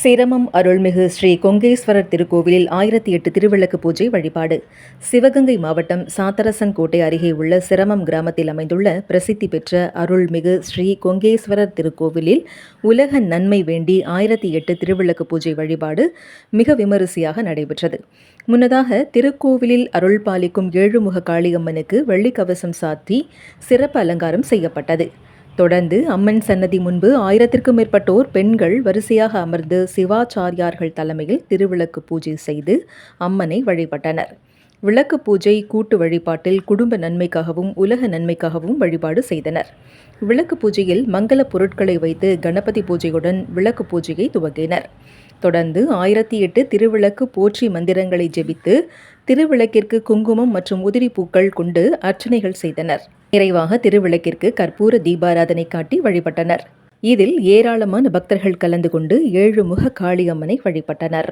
சிரமம் அருள்மிகு ஸ்ரீ கொங்கேஸ்வரர் திருக்கோவிலில் ஆயிரத்தி எட்டு திருவிளக்கு பூஜை வழிபாடு. சிவகங்கை மாவட்டம் சாத்தரசன்கோட்டை அருகே உள்ள சிரமம் கிராமத்தில் அமைந்துள்ள பிரசித்தி பெற்ற அருள்மிகு ஸ்ரீ கொங்கேஸ்வரர் திருக்கோவிலில் உலக நன்மை வேண்டி ஆயிரத்தி எட்டு திருவிளக்கு பூஜை வழிபாடு மிக விமரிசையாக நடைபெற்றது. முன்னதாக திருக்கோவிலில் அருள் பாலிக்கும் ஏழுமுக காளியம்மனுக்கு வெள்ளிக்கவசம் சாத்தி சிறப்பு அலங்காரம் செய்யப்பட்டது. தொடர்ந்து அம்மன் சன்னதி முன்பு ஆயிரத்திற்கும் மேற்பட்டோர் பெண்கள் வரிசையாக அமர்ந்து சிவாச்சாரியார்கள் தலைமையில் திருவிளக்கு பூஜை செய்து அம்மனை வழிபட்டனர். விளக்கு பூஜை கூட்டு வழிபாட்டில் குடும்ப நன்மைக்காகவும் உலக நன்மைக்காகவும் வழிபாடு செய்தனர். விளக்கு பூஜையில் மங்கள பொருட்களை வைத்து கணபதி பூஜையுடன் விளக்கு பூஜையை துவங்கினர். தொடர்ந்து ஆயிரத்தி எட்டு திருவிளக்கு போற்றி மந்திரங்களை ஜெபித்து திருவிளக்கிற்கு குங்குமம் மற்றும் உதிரி பூக்கள் கொண்டு அர்ச்சனைகள் செய்தனர். நிறைவாக திருவிளக்கிற்கு கற்பூர தீபாராதனை காட்டி வழிபட்டனர். இதில் ஏராளமான பக்தர்கள் கலந்து கொண்டு ஏழு முக காளியம்மனை வழிபட்டனர்.